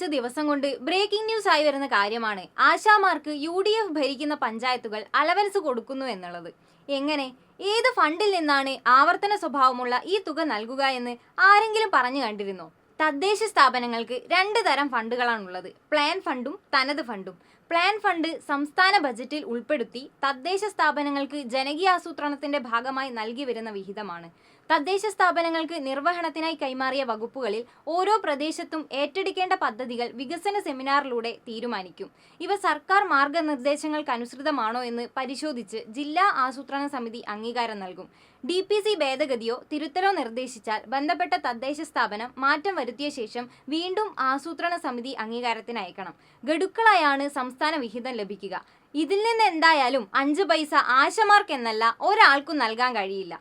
കുറച്ച് ദിവസം കൊണ്ട് ബ്രേക്കിംഗ് ന്യൂസ് ആയി വരുന്ന കാര്യമാണ്. ആശാമാർക്ക് യു ഡി എഫ് ഭരിക്കുന്ന പഞ്ചായത്തുകൾ അലവൻസ് കൊടുക്കുന്നു എന്നുള്ളത്. എങ്ങനെ? ഏത് ഫണ്ടിൽ നിന്നാണ് ആവർത്തന സ്വഭാവമുള്ള ഈ തുക നൽകുക എന്ന് ആരെങ്കിലും പറഞ്ഞു കണ്ടിരുന്നോ? തദ്ദേശ സ്ഥാപനങ്ങൾക്ക് രണ്ട് തരം ഫണ്ടുകളാണുള്ളത്. പ്ലാൻ ഫണ്ടും തനത് ഫണ്ടും. പ്ലാൻ ഫണ്ട് സംസ്ഥാന ബജറ്റിൽ ഉൾപ്പെടുത്തി തദ്ദേശ സ്ഥാപനങ്ങൾക്ക് ജനകീയ ആസൂത്രണത്തിന്റെ ഭാഗമായി നൽകി വരുന്ന വിഹിതമാണ്. തദ്ദേശ സ്ഥാപനങ്ങൾക്ക് നിർവഹണത്തിനായി കൈമാറിയ വകുപ്പുകളിൽ ഓരോ പ്രദേശത്തും ഏറ്റെടുക്കേണ്ട പദ്ധതികൾ വികസന സെമിനാറിലൂടെ തീരുമാനിക്കും. ഇവ സർക്കാർ മാർഗനിർദ്ദേശങ്ങൾക്കനുസൃതമാണോ എന്ന് പരിശോധിച്ച് ജില്ലാ ആസൂത്രണ സമിതി അംഗീകാരം നൽകും. ഡി ഭേദഗതിയോ തിരുത്തലോ നിർദ്ദേശിച്ചാൽ ബന്ധപ്പെട്ട തദ്ദേശ സ്ഥാപനം മാറ്റം വരുത്തിയ ശേഷം വീണ്ടും ആസൂത്രണ സമിതി അംഗീകാരത്തിന് അയക്കണം. ഗഡുക്കളായാണ് സംസ്ഥാന വിഹിതം ലഭിക്കുക. ഇതിൽ നിന്ന് എന്തായാലും അഞ്ച് പൈസ ആശമാർക്കെന്നല്ല ഒരാൾക്കും നൽകാൻ കഴിയില്ല.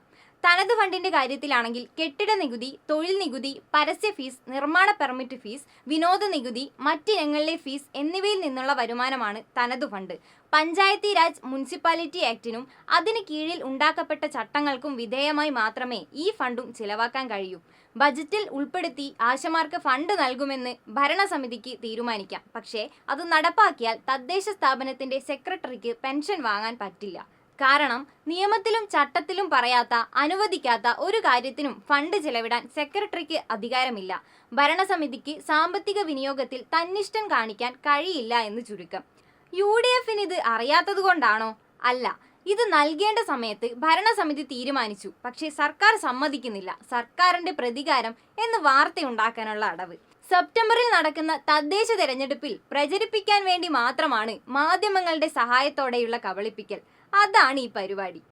തനത് ഫണ്ടിന്റെ കാര്യത്തിലാണെങ്കിൽ കെട്ടിട നികുതി തൊഴിൽ നികുതി പരസ്യ ഫീസ് നിർമ്മാണ പെർമിറ്റ് ഫീസ് വിനോദ നികുതി മറ്റിനങ്ങളിലെ ഫീസ് എന്നിവയിൽ നിന്നുള്ള വരുമാനമാണ് തനത് ഫണ്ട്. പഞ്ചായത്തി രാജ് മുനിസിപ്പാലിറ്റി ആക്ടിനും അതിന് കീഴിൽ ഉണ്ടാക്കപ്പെട്ട ചട്ടങ്ങൾക്കും വിധേയമായി മാത്രമേ ഈ ഫണ്ടും ചിലവാക്കാൻ കഴിയൂ. ബജറ്റിൽ ഉൾപ്പെടുത്തി ആശമാർക്ക് ഫണ്ട് നൽകുമെന്ന് ഭരണസമിതിക്ക് തീരുമാനിക്കാം. പക്ഷേ അത് നടപ്പാക്കിയാൽ തദ്ദേശ സ്ഥാപനത്തിന്റെ സെക്രട്ടറിക്ക് പെൻഷൻ വാങ്ങാൻ പറ്റില്ല. കാരണം നിയമത്തിലും ചട്ടത്തിലും പറയാത്ത അനുവദിക്കാത്ത ഒരു കാര്യത്തിനും ഫണ്ട് ചെലവിടാൻ സെക്രട്ടറിക്ക് അധികാരമില്ല. ഭരണസമിതിക്ക് സാമ്പത്തിക വിനിയോഗത്തിൽ തന്നിഷ്ടം കാണിക്കാൻ കഴിയില്ല എന്ന് ചുരുക്കം. യു ഡി എഫിന് ഇത് അറിയാത്തത് കൊണ്ടാണോ? അല്ല. ഇത് നൽകേണ്ട സമയത്ത് ഭരണസമിതി തീരുമാനിച്ചു. പക്ഷേ സർക്കാർ സമ്മതിക്കുന്നില്ല. സർക്കാരിന്റെ പ്രതികാരം എന്ന് വാർത്തയുണ്ടാക്കാനുള്ള അടവ്. സെപ്റ്റംബറിൽ നടക്കുന്ന തദ്ദേശ തെരഞ്ഞെടുപ്പിൽ പ്രചരിപ്പിക്കാൻ വേണ്ടി മാത്രമാണ് മാധ്യമങ്ങളുടെ സഹായത്തോടെയുള്ള കബളിപ്പിക്കൽ. അതാണ് ഈ പരിപാടി.